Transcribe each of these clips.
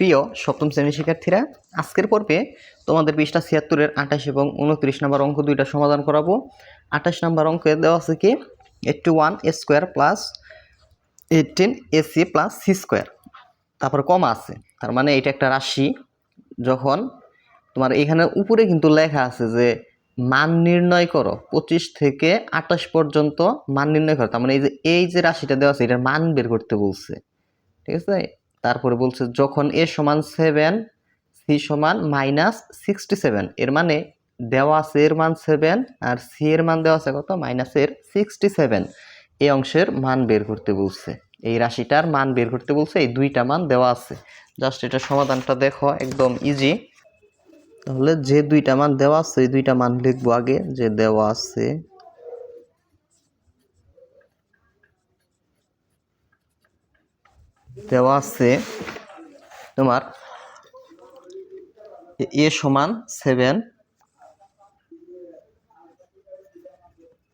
প্রিয় সপ্তম শ্রেণির শিক্ষার্থীরা, আজকের পর্বে তোমাদের পৃষ্ঠা ছিয়াত্তরের আঠাশ এবং উনত্রিশ নম্বর অঙ্ক দুইটা সমাধান করাবো। আঠাশ নম্বর অঙ্কে দেওয়া আছে কি? Eighty one A square plus eighteen A C plus C square. তারপর কমা আছে, তার মানে এটা একটা রাশি। যখন তোমার এখানে উপরে কিন্তু লেখা আছে যে মান নির্ণয় করো, পঁচিশ থেকে আঠাশ পর্যন্ত মান নির্ণয় করো। তার মানে এই যে এই যে রাশিটা দেওয়া আছে, এটার মান বের করতে বলছে। ঠিক আছে? তারপরে বলছে, যখন এ সমান সেভেন সি সমান মাইনাস সিক্সটি সেভেন এর মানে দেওয়া আছে এর মান সেভেন আর সি এর মান দেওয়া আছে কত? মাইনাসের সিক্সটি সেভেন এই অংশের মান বের করতে বলছে। এই রাশিটার মান বের করতে বলছে, এই দুইটা মান দেওয়া আছে। জাস্ট এটা সমাধানটা দেখো, একদম ইজি তাহলে যে দুইটা মান দেওয়া আছে, এই দুইটা মান লিখব আগে, যে দেওয়া আছে দেওয়া আছে তোমার এ সমান সেভেন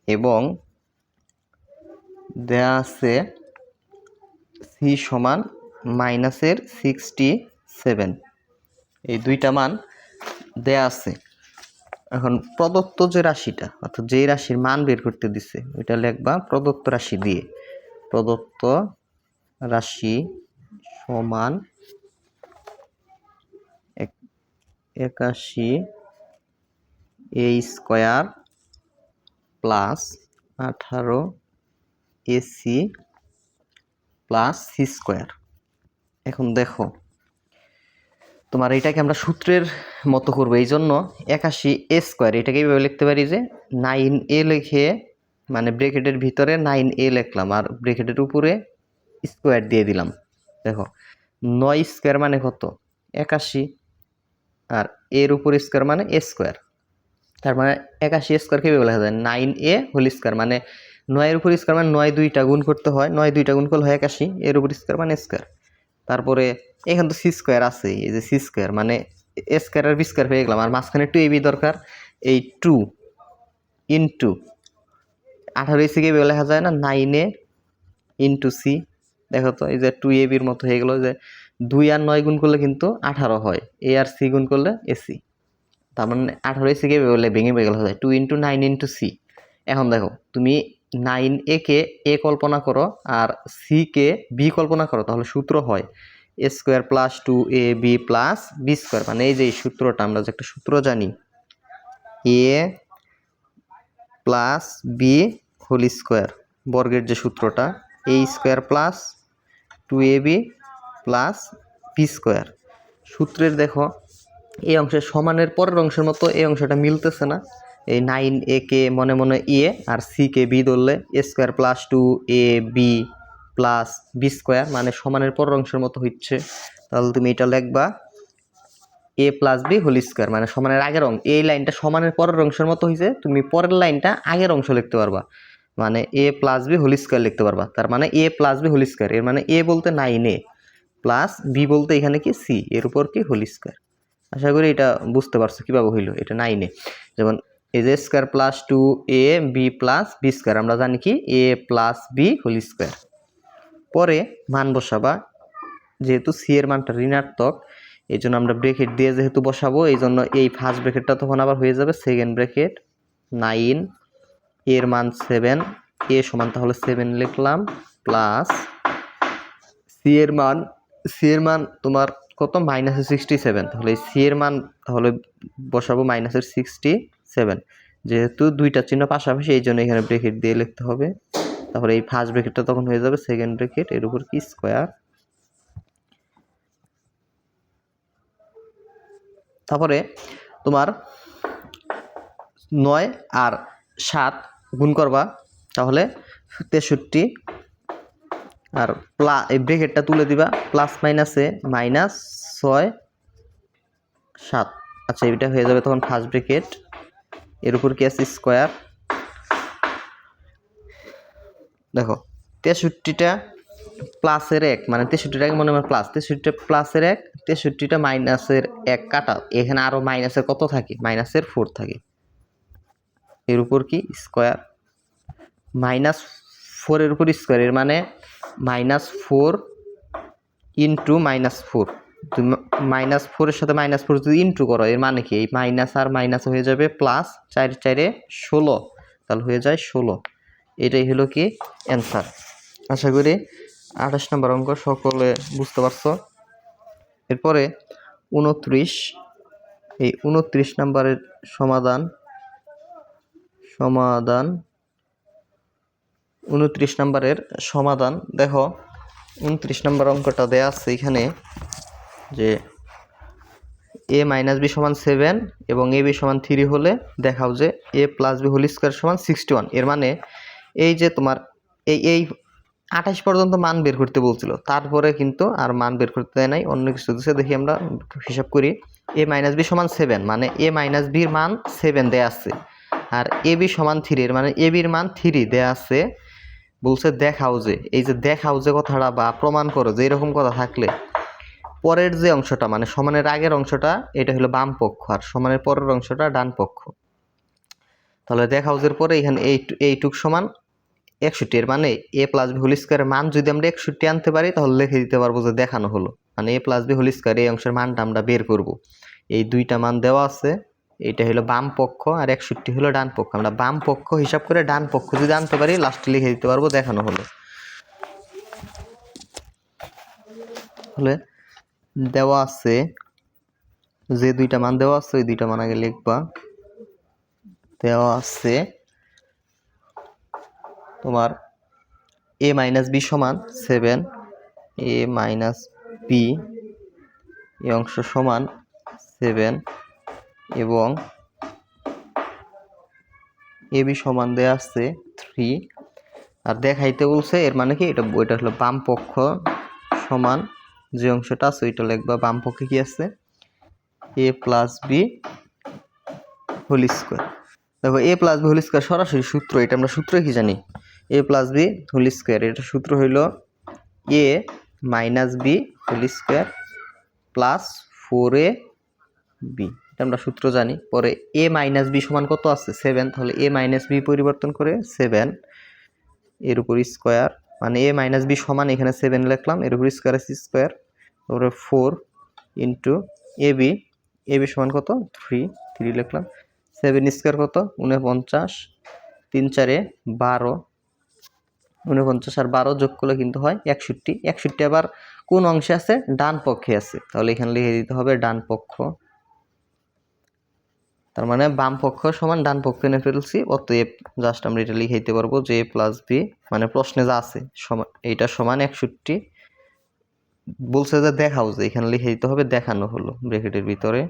এবং দেয়া আছে সি সমান মাইনাসের সিক্সটি সেভেন। এই দুইটা মান দেয়া আছে। এখন প্রদত্ত যে রাশিটা, অর্থাৎ যে রাশির মান বের করতে দিছে, ওইটা লেখবা প্রদত্ত রাশি দিয়ে। প্রদত্ত রাশি সমান এক- একাশি এ স্কোয়ার প্লাস আঠারো A C plus C square. এখন দেখো, তোমার এটাকে আমরা সূত্রের মতো করব। এই জন্য একাশি এ স্কোয়ার, এটাকে এইভাবে লিখতে পারি যে নাইন এ লিখে মানে ব্রেকেটের ভিতরে নাইন এ লিখলাম। আর ব্রেকেটের উপরে স্কোয়ার দিয়ে দিলাম। দেখো, নয় স্কোয়ার মানে কত? একাশি। আর এর উপর স্কোয়ার মানে এ স্কোয়ার। তার মানে একাশি স্কোয়ার কীভাবে লেখা যায়? Nine A whole square. মানে নয়ের উপর স্কোয়ার মানে নয় দুইটা গুণ করতে হয়। নয় দুইটা গুণ করলে হয় একাশি। এর উপর স্কোয়ার মানে স্কোয়ার। তারপরে এখান তো সি স্কোয়ার আছে, এই যে সি স্কোয়ার। মানে এ স্কোয়ার আর বি স্কোয়ার হয়ে গেলাম। আর মাঝখানে টু এবি দরকার। এই টু ইন্টু আঠারো এসি কে লেখা যায় না? নাইনে ইন্টু সি দেখো তো, এই যে টু এ বির মতো হয়ে গেলো যে দুই আর নয় গুণ করলে কিন্তু আঠারো হয় এ আর সি গুণ করলে এসি তার মানে আঠারো এসি কে বলে ভেঙে ভেঙে গেলো যায় two into nine into C এখন দেখো, তুমি নাইন এ কে এ কল্পনা করো আর সি কে বি কল্পনা করো, তাহলে সূত্র হয় A square plus two A B plus B square মানে এই যে এই সূত্রটা, আমরা যে একটা সূত্র জানি A plus B whole square বর্গের যে সূত্রটা A square plus two A B plus B square. সূত্রের দেখো, এই অংশের সমানের পরের অংশের মতো এই অংশটা মিলতেছে না। এই নাইন এ কে মনে মনে এ আর সি কে বি ধরলে A square plus two A B plus B square মানে সমানের পরের অংশের মতো হচ্ছে। তাহলে তুমি এটা লিখবা, A plus B whole square মানে সমানের আগের অংশ এই লাইনটা সমানের পরের অংশের মতো হয়েছে তুমি পরের লাইনটা আগের অংশ লিখতে পারবা। মানে A plus B whole square লিখতে পারবা। তার মানে A plus B whole square এর মানে এ বলতে নাইন এ প্লাস বি বলতে এখানে কি সি এর উপর কি হোল স্কোয়ার আশা করি এটা বুঝতে পারছ কীভাবে হইল, এটা নাইনে যেমন এ যে square plus two A B plus B square আমরা জানি কি? A plus B whole square পরে মান বসাবা, যেহেতু সি এর মানটা ঋণাত্মক এই জন্য আমরা ব্রেকেট দিয়ে যেহেতু বসাবো এই জন্য এই ফার্স্ট ব্রেকেটটা তখন আবার হয়ে যাবে সেকেন্ড ব্রেকেট নাইন এর মান সেভেন এ সমান তাহলে সেভেন লিখলাম প্লাস সি এর মান সি এর মান তোমার কত? মাইনাসের সিক্সটি সেভেন তাহলে সি এর মান তাহলে বসাবো মাইনাসের সিক্সটি সেভেন যেহেতু দুইটা চিহ্ন পাশাপাশি, এই জন্য এখানে ব্রেকেট দিয়ে লিখতে হবে। তাহলে এই ফার্স্ট ব্রেকেটটা তখন হয়ে যাবে সেকেন্ড ব্রেকেট এর উপর কি? স্কোয়ার তারপরে তোমার নয় আর সাত গুণ করবা, তাহলে তেষট্টি। আর প্লা, এই ব্রেকেটটা তুলে দিবা প্লাস মাইনাসে মাইনাস ছয়, সাত। আচ্ছা এটা হয়ে যাবে তখন ফার্স্ট ব্রেকেট এর উপর কি আছে? স্কোয়ার দেখো, তেষট্টিটা প্লাসের এক মানে তেষট্টিটাকে মনে হয় প্লাস তেষট্টিটা প্লাসের এক, তেষট্টিটা মাইনাসের এক কাটা। এখানে আরও মাইনাসের কত থাকে? মাইনাসের ফোর থাকে। এর উপর কি? স্কোয়ার। মাইনাস ফোরের উপর স্কোয়ার, এর মানে minus four into minus four. Minus ফোরের সাথে মাইনাস ফোর যদি ইন্টু করো, এর মানে কি? এই মাইনাস আর মাইনাস হয়ে যাবে প্লাস চার চারে ষোলো, তাহলে হয়ে যায় ষোলো। এটাই হলো কি অ্যান্সার। আশা করি আঠাশ নম্বর অঙ্ক সকলে বুঝতে পারছ। এরপরে উনত্রিশ, এই উনত্রিশ নম্বরের সমাধান সমাধান, উনত্রিশ নম্বরের সমাধান। দেখো, উনত্রিশ নম্বর অঙ্কটা দেয়া আছে এখানে যে এ মাইনাস বি সমান সেভেন এবং এ বি সমান থ্রি হলে দেখাও যে A plus B whole square সমান সিক্সটি ওয়ানের মানে এই যে তোমার এই এই আঠাশ পর্যন্ত মান বের করতে বলছিল, তারপরে কিন্তু আর মান বের করতে দেয় নাই, অন্য কিছু দিচ্ছে দেখি আমরা হিসাব করি। এ মাইনাস বি সমান সেভেন মানে এ মাইনাস বির মান সেভেন দেয়া আছে। আর এ বি সমান থ্রি এর মানে এ বির মান থ্রি দেয়া আছে। বলছে দেখাও যে, এই যে দেখাও যে কথাটা বা প্রমাণ করো যে এরকম কথা থাকলে। পরের যে অংশটা মানে সমানের আগের অংশটা, এটা হলো বাম পক্ষ, আর সমানের পরের অংশটা ডান পক্ষ। তাহলে দেখা হাউজের পরে এখানে এই এইটুক সমান একষট্টি এর মানে এ প্লাস বি হোল স্কোয়ারের মান যদি আমরা একষট্টি আনতে পারি, তাহলে লিখে দিতে পারব যে দেখানো হলো। মানে A plus B whole square এই অংশের মানটা আমরা বের করব। এই দুইটা মান দেওয়া আছে। এইটা হলো বাম পক্ষ আর একষট্টি হলো ডান পক্ষ। আমরা বাম পক্ষ হিসাব করে ডান পক্ষ যদি আনতে পারি লাস্টে লিখে দিতে পারব, দেখানো হলো। তাহলে দেওয়া আছে, যে দুইটা মান দেওয়া আছে, ওই দুইটা মান আগে লিখবা। দেওয়া আছে তোমার এ মাইনাস বি সমান সেভেন এ মাইনাস বি এই অংশ সমান সেভেন এবং এ বি সমান দেয়া আছে থ্রি আর দেখাইতে বলছে, এর মানে কি? এটা ওইটা হলো বাম পক্ষ সমান যে অংশটা আছে, ওইটা লিখবা বাম পক্ষে কি আছে? A plus B whole square দেখো, A plus B whole square সরাসরি সূত্র, এটা আমরা সূত্র কি জানি? A plus B whole square এটা সূত্র হইল A minus B whole square plus four A B এটা আমরা সূত্র জানি। পরে এ মাইনাস বি সমান কত আছে? সেভেন তাহলে এ মাইনাস বি পরিবর্তন করে সেভেন এর উপর স্কোয়ার মানে এ মাইনাস বি সমান এখানে সেভেন লিখলাম, এর উপর স্কোয়ার আছে স্কোয়ার তারপরে four into A B A B সমান কত? থ্রি থ্রি লিখলাম। সেভেন স্কোয়ার কত? উনপঞ্চাশ। তিন চারে বারো। উনপঞ্চাশ আর বারো যোগ করলে কিন্তু হয় একষট্টি। একষট্টি আবার কোন অংশে আছে? ডান পক্ষে আছে। তাহলে এখানে লিখে দিতে হবে ডান পক্ষ। তার মানে বাম পক্ষ সমান ডান পক্ষ এনে ফেলছি, অতএব জাস্ট আমরা এটা লিখে দিতে পারব যে প্লাস বি মানে প্রশ্নে যা আছে, সমান এইটা সমান একষট্টি। বলছে যে দেখাও যে, এখানে লিখে দিতে হবে দেখানো হলো ব্র্যাকেটের ভিতরে।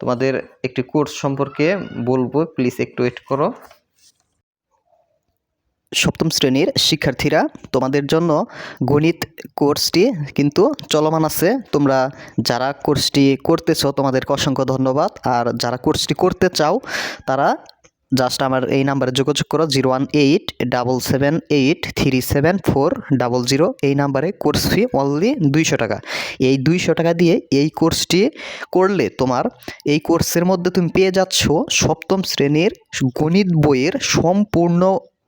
তোমাদের একটি কোর্স সম্পর্কে বলব প্লিজ একটু ওয়েট করো। সপ্তম শ্রেণির শিক্ষার্থীরা, তোমাদের জন্য গণিত কোর্সটি কিন্তু চলমান আছে। তোমরা যারা কোর্সটি করতেছো, তোমাদেরকে অসংখ্য ধন্যবাদ। আর যারা কোর্সটি করতে চাও, তারা জাস্ট আমার এই নাম্বারে যোগাযোগ করো, zero one eight, double seven eight, three seven four double zero. এই নাম্বারে কোর্স ফি অনলি দুইশো টাকা। এই দুইশো টাকা দিয়ে এই কোর্সটি করলে তোমার এই কোর্সের মধ্যে তুমি পেয়ে যাচ্ছ সপ্তম শ্রেণির গণিত বইয়ের সম্পূর্ণ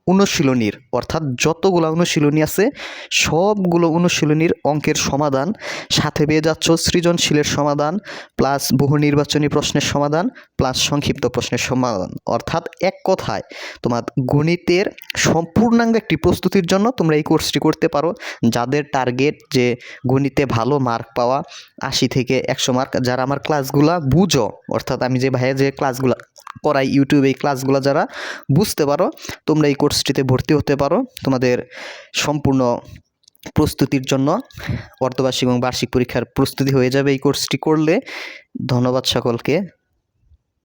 অনুশীলনীর, অর্থাৎ যতগুলো অনুশীলনী আছে, সবগুলো অনুশীলনীর অঙ্কের সমাধান। সাথে পেয়ে যাচ্ছ সৃজনশীলের সমাধান প্লাস বহু নির্বাচনী প্রশ্নের সমাধান প্লাস সংক্ষিপ্ত প্রশ্নের সমাধান। অর্থাৎ এক কথায়, তোমার গণিতের সম্পূর্ণাঙ্গ একটি প্রস্তুতির জন্য তোমরা এই কোর্সটি করতে পারো। যাদের টার্গেট যে গণিতে ভালো মার্ক পাওয়া, আশি থেকে একশো মার্ক যারা আমার ক্লাসগুলা বুঝো, অর্থাৎ আমি যে ভাইয়া যে ক্লাসগুলো করাই ইউটিউবে এই ক্লাসগুলো যারা বুঝতে পারো, তোমরা এই কোর্সটিতে ভর্তি হতে পারো। তোমাদের সম্পূর্ণ প্রস্তুতির জন্য অর্ধবার্ষিক এবং বার্ষিক পরীক্ষার প্রস্তুতি হয়ে যাবে এই কোর্সটি করলে। ধন্যবাদ সকলকে।